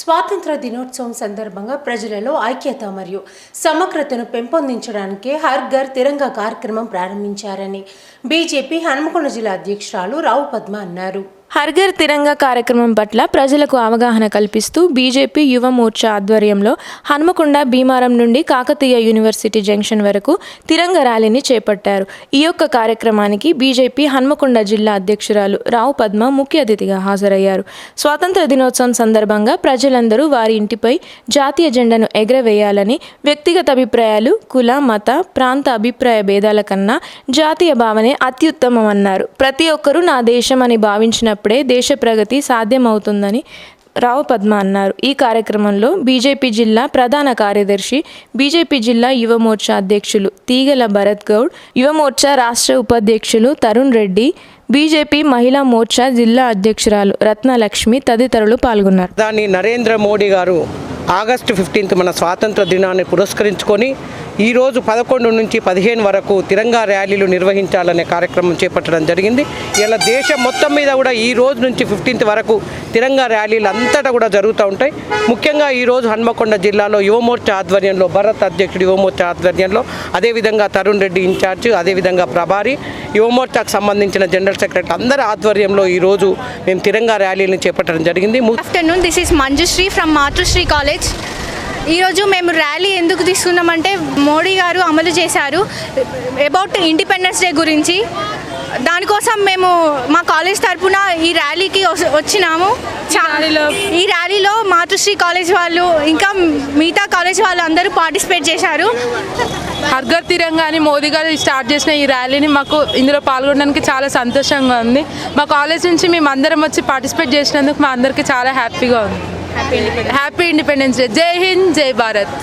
స్వాతంత్ర దినోత్సవం సందర్భంగా ప్రజలలో ఐక్యత మరియు సమగ్రతను పెంపొందించడానికే హర్ ఘర్ తిరంగా కార్యక్రమం ప్రారంభించారని బీజేపీ హనుమకొండ జిల్లా అధ్యక్షురాలు రావు పద్మ అన్నారు. హర్ఘర్ తిరంగా కార్యక్రమం పట్ల ప్రజలకు అవగాహన కల్పిస్తూ బీజేపీ యువ మోర్చా ఆధ్వర్యంలో హన్మకొండ భీమారం నుండి కాకతీయ యూనివర్సిటీ జంక్షన్ వరకు తిరంగ ర్యాలీని చేపట్టారు. ఈ యొక్క కార్యక్రమానికి బీజేపీ హన్మకొండ జిల్లా అధ్యక్షురాలు రావు పద్మ ముఖ్య అతిథిగా హాజరయ్యారు. స్వాతంత్ర దినోత్సవం సందర్భంగా ప్రజలందరూ వారి ఇంటిపై జాతీయ జెండాను ఎగరవేయాలని వ్యక్తిగత అభిప్రాయాలు కుల మత ప్రాంత అభిప్రాయ భేదాల కన్నా జాతీయ భావనే అత్యుత్తమమన్నారు. ప్రతి ఒక్కరూ నా దేశం అని భావించిన చేసినప్పుడే దేశ ప్రగతి సాధ్యమవుతుందని రావు పద్మ అన్నారు. ఈ కార్యక్రమంలో బీజేపీ జిల్లా ప్రధాన కార్యదర్శి బీజేపీ జిల్లా యువమోర్చా అధ్యక్షులు తీగల భరత్ గౌడ్ యువమోర్చా రాష్ట్ర ఉపాధ్యక్షులు తరుణ్ రెడ్డి బీజేపీ మహిళా మోర్చా జిల్లా అధ్యక్షురాలు రత్నలక్ష్మి తదితరులు పాల్గొన్నారు. దాన్ని నరేంద్ర మోడీ గారు ఆగస్టు ఫిఫ్టీన్త్ మన స్వాతంత్ర దినాన్ని పురస్కరించుకొని ఈరోజు పదకొండు నుంచి పదిహేను వరకు తిరంగా ర్యాలీలు నిర్వహించాలనే కార్యక్రమం చేపట్టడం జరిగింది. ఇలా దేశం మొత్తం మీద కూడా ఈ రోజు నుంచి ఫిఫ్టీన్త్ వరకు తిరంగా ర్యాలీలు అంతటా కూడా జరుగుతూ ఉంటాయి. ముఖ్యంగా ఈరోజు హన్మకొండ జిల్లాలో యువమోర్చా ఆధ్వర్యంలో భరత్ అధ్యక్షుడు యువమోర్చా ఆధ్వర్యంలో అదేవిధంగా తరుణ్ రెడ్డి ఇన్ఛార్జ్ అదేవిధంగా ప్రభారి యువమోర్చాకు సంబంధించిన జనరల్ సెక్రటరీ అందరి ఆధ్వర్యంలో ఈరోజు మేము తిరంగా ర్యాలీని చేపట్టడం జరిగింది. Afternoon this is Manjushree from Matrushree college ఈరోజు మేము ర్యాలీ ఎందుకు తీసుకున్నామంటే మోడీ గారు అమలు చేశారు అబౌట్ ఇండిపెండెన్స్ డే గురించి. దానికోసం మేము మా కాలేజ్ తరపున ఈ ర్యాలీకి వచ్చినాము. ఈ ర్యాలీలో? మాతృశ్రీ కాలేజ్ వాళ్ళు ఇంకా మిగతా కాలేజ్ వాళ్ళు అందరూ పార్టిసిపేట్ చేశారు. హర్ఘర్ తిరంగా అని మోదీ గారు స్టార్ట్ చేసిన ఈ ర్యాలీని మాకు ఇందులో పాల్గొనడానికి చాలా సంతోషంగా ఉంది. మా కాలేజ్ నుంచి మేము అందరం వచ్చి పార్టిసిపేట్ చేసినందుకు మా అందరికీ చాలా హ్యాపీగా ఉంది. హ్యాపీ ఇండిపెండెన్స్ డే జై హింద్ జై భారత్